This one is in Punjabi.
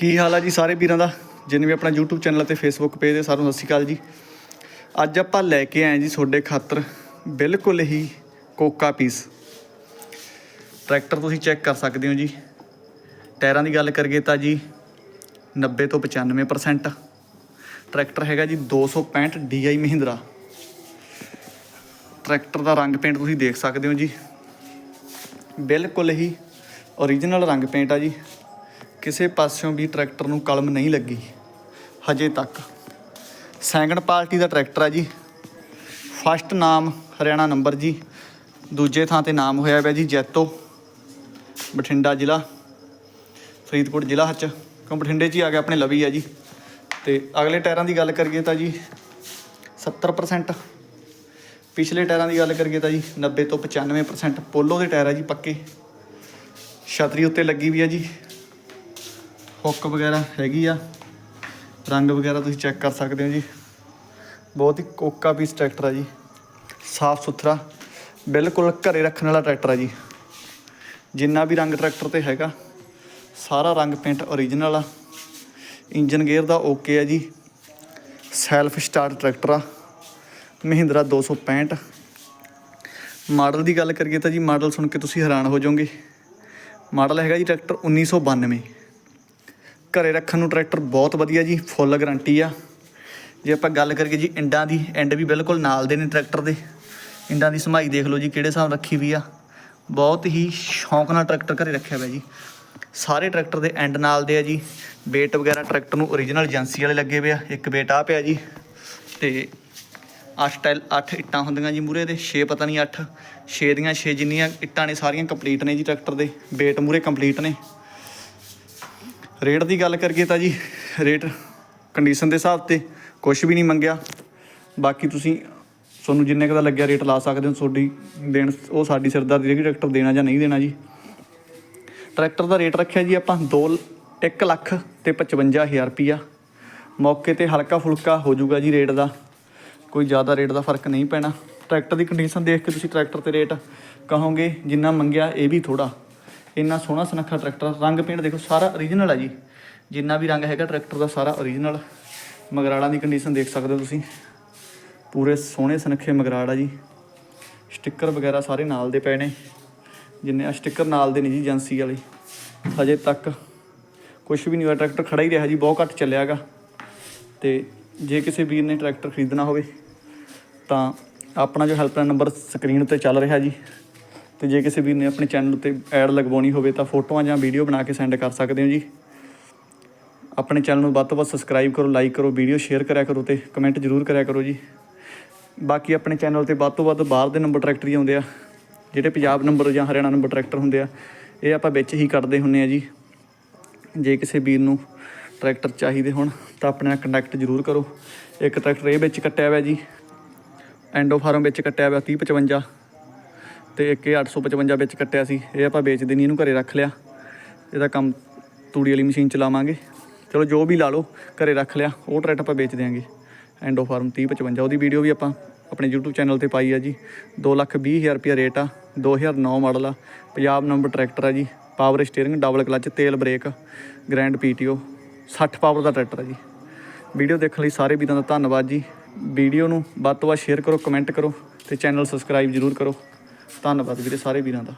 ਕੀ ਹਾਲ ਆ ਜੀ ਸਾਰੇ ਵੀਰਾਂ ਦਾ? ਜਿੰਨੇ ਵੀ ਆਪਣਾ YouTube ਚੈਨਲ ਅਤੇ Facebook ਪੇਜ ਤੇ ਸਾਰਿਆਂ ਨੂੰ ਸਤਿ ਸ਼੍ਰੀ ਅਕਾਲ ਜੀ। ਅੱਜ ਆਪਾਂ ਲੈ ਕੇ ਆਏ ਜੀ ਤੁਹਾਡੇ ਖਾਤਰ ਬਿਲਕੁਲ ਹੀ ਕੋਕਾ ਪੀਸ। ਟਰੈਕਟਰ ਤੁਸੀਂ ਚੈੱਕ ਕਰ ਸਕਦੇ ਹੋ ਜੀ। ਟਾਇਰਾਂ ਦੀ ਗੱਲ ਕਰੀਏ ਤਾਂ ਜੀ 90 ਤੋਂ 95% ਟਰੈਕਟਰ ਹੈਗਾ ਜੀ 265 DI ਮਹਿੰਦਰਾ। ਟਰੈਕਟਰ ਦਾ ਰੰਗ ਪੇਂਟ ਤੁਸੀਂ ਦੇਖ ਸਕਦੇ ਹੋ ਜੀ। ਬਿਲਕੁਲ ਹੀ ਓਰੀਜਨਲ ਰੰਗ ਪੇਂਟ ਆ ਜੀ। ਕਿਸੇ ਪਾਸਿਓਂ ਵੀ ਟਰੈਕਟਰ ਨੂੰ ਕਲਮ ਨਹੀਂ ਲੱਗੀ, ਹਜੇ ਤੱਕ। ਸੈਕੰਡ ਪਾਰਟੀ ਦਾ ਟਰੈਕਟਰ ਆ ਜੀ। ਫਸਟ ਨਾਮ ਹਰਿਆਣਾ ਨੰਬਰ ਜੀ। ਦੂਜੇ ਥਾਂ ਤੇ ਨਾਮ ਹੋਇਆ ਪਿਆ ਜੀ ਜੈਤੋ, ਬਠਿੰਡਾ ਜ਼ਿਲ੍ਹਾ, ਫਰੀਦਕੋਟ ਜ਼ਿਲ੍ਹਾ ਚ ਕਿਉਂ ਬਠਿੰਡੇ 'ਚ ਹੀ ਆ ਗਿਆ, ਆਪਣੇ ਲਵੀ ਆ ਜੀ। ਤੇ ਅਗਲੇ ਟਾਇਰਾਂ ਦੀ ਗੱਲ ਕਰੀਏ ਤਾਂ ਜੀ 70% ਪਿਛਲੇ ਟਾਇਰਾਂ ਦੀ ਗੱਲ ਕਰੀਏ ਤਾਂ ਜੀ 90 ਤੋਂ 95% ਪੋਲੋ ਦੇ ਟਾਇਰ ਆ ਜੀ ਪੱਕੇ। ਛਤਰੀ ਉੱਤੇ ਲੱਗੀ ਵੀ ਆ ਜੀ। ਹੁੱਕ ਵਗੈਰਾ ਹੈਗੀ ਆ। ਰੰਗ ਵਗੈਰਾ ਤੁਸੀਂ ਚੈੱਕ ਕਰ ਸਕਦੇ ਹੋ ਜੀ। ਬਹੁਤ ਹੀ ਕੋਕਾ ਪੀਸ ਟਰੈਕਟਰ ਆ ਜੀ। ਸਾਫ਼ ਸੁਥਰਾ, ਬਿਲਕੁਲ ਘਰੇ ਰੱਖਣ ਵਾਲਾ ਟਰੈਕਟਰ ਆ ਜੀ। ਜਿੰਨਾ ਵੀ ਰੰਗ ਟਰੈਕਟਰ ਤੇ ਹੈਗਾ, ਸਾਰਾ ਰੰਗ ਪੇਂਟ ਓਰੀਜਨਲ ਆ। ਇੰਜਨ ਗੇਅਰ ਦਾ ਓਕੇ ਆ ਜੀ। ਸੈਲਫ ਸਟਾਰਟ ਟਰੈਕਟਰ ਆ। ਮਹਿੰਦਰਾ 265 ਮਾਡਲ ਦੀ ਗੱਲ ਕਰੀਏ ਤਾਂ ਜੀ ਮਾਡਲ ਸੁਣ ਕੇ ਤੁਸੀਂ ਹੈਰਾਨ ਹੋ ਜਾਓਗੇ। ਮਾਡਲ ਹੈਗਾ ਜੀ ਟਰੈਕਟਰ 1992 ਘਰੇ ਰੱਖਣ ਨੂੰ ਟਰੈਕਟਰ ਬਹੁਤ ਵਧੀਆ ਜੀ, ਫੁੱਲ ਗਾਰੰਟੀ ਆ। ਜੇ ਆਪਾਂ ਗੱਲ ਕਰੀਏ ਜੀ ਇੰਡਾਂ ਦੀ ਐਂਡ ਵੀ ਬਿਲਕੁਲ ਨਾਲ ਦੇ ਨੇ ਟਰੈਕਟਰ ਦੇ। ਇੰਡਾਂ ਦੀ ਸਮਾਈ ਦੇਖ ਲਓ ਜੀ ਕਿਹੜੇ ਹਿਸਾਬ ਰੱਖੀ ਵੀ ਆ। ਬਹੁਤ ਹੀ ਸ਼ੌਂਕ ਨਾਲ ਟਰੈਕਟਰ ਘਰੇ ਰੱਖਿਆ ਹੋਇਆ ਜੀ। ਸਾਰੇ ਟਰੈਕਟਰ ਦੇ ਐਂਡ ਨਾਲ ਦੇ ਆ ਜੀ। ਬੇਟ ਵਗੈਰਾ ਟਰੈਕਟਰ ਨੂੰ ਓਰੀਜਨਲ ਏਜੰਸੀ ਵਾਲੇ ਲੱਗੇ ਹੋਏ ਆ। ਇੱਕ ਬੇਟ ਆ ਪਿਆ ਜੀ ਤੇ 8 ਟਾਈਲ 8 ਇੱਟਾਂ ਹੁੰਦੀਆਂ ਜੀ ਮੂਰੇ ਦੇ 6 ਪਤਾ ਨਹੀਂ 8 6 ਦੀਆਂ 6 ਜਿੰਨੀਆਂ ਇੱਟਾਂ ਨੇ ਸਾਰੀਆਂ ਕੰਪਲੀਟ ਨੇ ਜੀ ਟਰੈਕਟਰ ਦੇ। ਬੇਟ ਮੂਰੇ ਕੰਪਲੀਟ ਨੇ। ਰੇਟ ਦੀ ਗੱਲ ਕਰੀਏ ਤਾਂ ਜੀ, ਰੇਟ ਕੰਡੀਸ਼ਨ ਦੇ ਹਿਸਾਬ ਤੇ ਕੁਝ ਵੀ ਨਹੀਂ ਮੰਗਿਆ। ਬਾਕੀ ਤੁਸੀਂ ਤੁਹਾਨੂੰ ਜਿੰਨੇ ਕੁ ਦਾ ਲੱਗਿਆ ਰੇਟ ਲਾ ਸਕਦੇ ਹੋ, ਤੁਹਾਡੀ ਦੇਣ ਉਹ ਸਾਡੀ ਸਿਰਦਰਦੀ ਹੈ ਟਰੈਕਟਰ ਦੇਣਾ ਜਾਂ ਨਹੀਂ ਦੇਣਾ ਜੀ। ਟਰੈਕਟਰ ਦਾ ਰੇਟ ਰੱਖਿਆ ਜੀ ਆਪਾਂ 2 1 ਲੱਖ ਤੇ 55000 ਰੁਪਿਆ ਮੌਕੇ ਤੇ ਹਲਕਾ ਫੁਲਕਾ ਹੋ ਜਾਊਗਾ ਜੀ ਰੇਟ ਦਾ। ਕੋਈ ਜ਼ਿਆਦਾ ਰੇਟ ਦਾ ਫ਼ਰਕ ਨਹੀਂ ਪੈਣਾ। ਟਰੈਕਟਰ ਦੀ ਕੰਡੀਸ਼ਨ ਦੇਖ ਕੇ ਤੁਸੀਂ ਟਰੈਕਟਰ ਤੇ ਰੇਟ ਕਹੋਗੇ, ਜਿੰਨਾ ਮੰਗਿਆ ਇਹ ਵੀ ਥੋੜਾ ਇੰਨਾ ਸੋਹਣਾ ਸੁਨੱਖਾ ਟਰੈਕਟਰ ਰੰਗ ਪੇਂਟ ਦੇਖੋ, ਸਾਰਾ ਓਰੀਜਨਲ ਆ ਜੀ। ਜਿੰਨਾ ਵੀ ਰੰਗ ਹੈਗਾ ਟਰੈਕਟਰ ਦਾ ਸਾਰਾ ਓਰੀਜਨਲ ਮਗਰਾੜਾਂ ਦੀ ਕੰਡੀਸ਼ਨ ਦੇਖ ਸਕਦੇ ਹੋ ਤੁਸੀਂ। ਪੂਰੇ ਸੋਹਣੇ ਸੁਨੱਖੇ ਮਗਰਾੜ ਆ ਜੀ। ਸਟicker ਵਗੈਰਾ ਸਾਰੇ ਨਾਲ ਦੇ ਪਏ ਨੇ। ਜਿੰਨੇ ਆ ਸਟicker ਨਾਲ ਦੇ ਨੇ ਜੀ, ਏਜੰਸੀ ਵਾਲੇ। ਹਜੇ ਤੱਕ ਕੁਝ ਵੀ ਨਹੀਂ ਹੋਇਆ ਟਰੈਕਟਰ ਖੜਾ ਹੀ ਰਿਹਾ ਜੀ, ਬਹੁਤ ਘੱਟ ਚੱਲਿਆਗਾ ਤੇ ਜੇ ਕਿਸੇ ਵੀਰ ਨੇ ਟਰੈਕਟਰ ਖਰੀਦਣਾ ਹੋਵੇ, ਤਾਂ ਆਪਣਾ ਜੋ ਹੈਲਪਲਾਈਨ ਨੰਬਰ ਸਕਰੀਨ ਉੱਤੇ ਚੱਲ ਰਿਹਾ ਜੀ। ਤੇ ਜੇ ਕਿਸੇ ਵੀਰ ਨੇ ਆਪਣੇ ਚੈਨਲ ਉੱਤੇ ਐਡ ਲਗਵਾਉਣੀ ਹੋਵੇ ਤਾਂ ਫੋਟੋਆਂ ਜਾਂ ਵੀਡੀਓ ਬਣਾ ਕੇ ਸੈਂਡ ਕਰ ਸਕਦੇ ਹੋ ਜੀ। ਆਪਣੇ ਚੈਨਲ ਨੂੰ ਵੱਧ ਤੋਂ ਵੱਧ ਸਬਸਕ੍ਰਾਈਬ ਕਰੋ ਲਾਈਕ ਕਰੋ ਵੀਡੀਓ ਸ਼ੇਅਰ ਕਰਿਆ ਕਰੋ ਤੇ ਕਮੈਂਟ ਜ਼ਰੂਰ ਕਰਿਆ ਕਰੋ ਜੀ। ਬਾਕੀ ਆਪਣੇ ਚੈਨਲ ਤੇ ਵੱਧ ਤੋਂ ਵੱਧ ਬਾਹਰ ਦੇ ਨੰਬਰ ਟਰੈਕਟਰ ਹੀ ਆਉਂਦੇ ਆ, ਜਿਹੜੇ ਪੰਜਾਬ ਨੰਬਰ ਜਾਂ ਹਰਿਆਣਾ ਨੰਬਰ ਟਰੈਕਟਰ ਹੁੰਦੇ ਆ, ਇਹ ਆਪਾਂ ਵਿੱਚ ਹੀ ਕੱਢਦੇ ਹੁੰਨੇ ਆ ਜੀ। ਜੇ ਕਿਸੇ ਵੀਰ ਨੂੰ ਟਰੈਕਟਰ ਚਾਹੀਦੇ ਹੋਣ ਤਾਂ ਆਪਣੇ ਨਾਲ ਕੰਟੈਕਟ ਜ਼ਰੂਰ ਕਰੋ। ਇੱਕ ਟਰੈਕਟਰ ਇਹ ਵਿੱਚ ਕੱਟਿਆ ਹੋਇਆ ਜੀ ਐਂਡੋ ਫਾਰਮ ਵਿੱਚ ਕੱਟਿਆ ਹੋਇਆ 3055 ਤੇ ਇੱਕ ਇਹ 855 ਵਿੱਚ ਕੱਟਿਆ ਸੀ, ਇਹ ਆਪਾਂ ਵੇਚ ਨਹੀਂ, ਇਹਨੂੰ ਘਰੇ ਰੱਖ ਲਿਆ। ਇਹਦਾ ਕੰਮ ਤੂੜੀ ਵਾਲੀ ਮਸ਼ੀਨ ਚਲਾਵਾਂਗੇ। ਚਲੋ, ਜੋ ਵੀ ਲਾ ਲਓ, ਘਰੇ ਰੱਖ ਲਿਆ, ਉਹ ਟਰੈਕਟਰ ਆਪਾਂ ਵੇਚ ਦਿਆਂਗੇ। ਐਂਡੋ ਫਾਰਮ 3055 ਉਹਦੀ ਵੀਡੀਓ ਵੀ ਆਪਾਂ ਆਪਣੇ YouTube ਚੈਨਲ ਤੇ ਪਾਈ ਆ ਜੀ। 220000 ਰੁਪਿਆ ਰੇਟ ਆ 2009 ਮਾਡਲ ਆ ਪੰਜਾਬ ਨੰਬਰ ਟਰੈਕਟਰ ਆ ਜੀ। ਪਾਵਰ ਸਟੀਅਰਿੰਗ, ਡਬਲ ਕਲਚ, ਤੇਲ ਬ੍ਰੇਕ, ਗ੍ਰੈਂਡ ਪੀਟੀਓ 60 ਪਾਵਰ ਦਾ ਟਰੈਕਟਰ ਆ ਜੀ। ਵੀਡੀਓ ਦੇਖਣ ਲਈ ਸਾਰੇ ਵੀਰਾਂ ਦਾ ਧੰਨਵਾਦ ਜੀ। ਵੀਡੀਓ ਨੂੰ ਵੱਧ ਤੋਂ ਵੱਧ ਸ਼ੇਅਰ ਕਰੋ, ਕਮੈਂਟ ਕਰੋ ਤੇ ਚੈਨਲ ਸਬਸਕ੍ਰਾਈਬ ਜ਼ਰੂਰ ਕਰੋ। ਧੰਨਵਾਦ ਵੀਰੇ ਸਾਰੇ ਵੀਰਾਂ ਦਾ।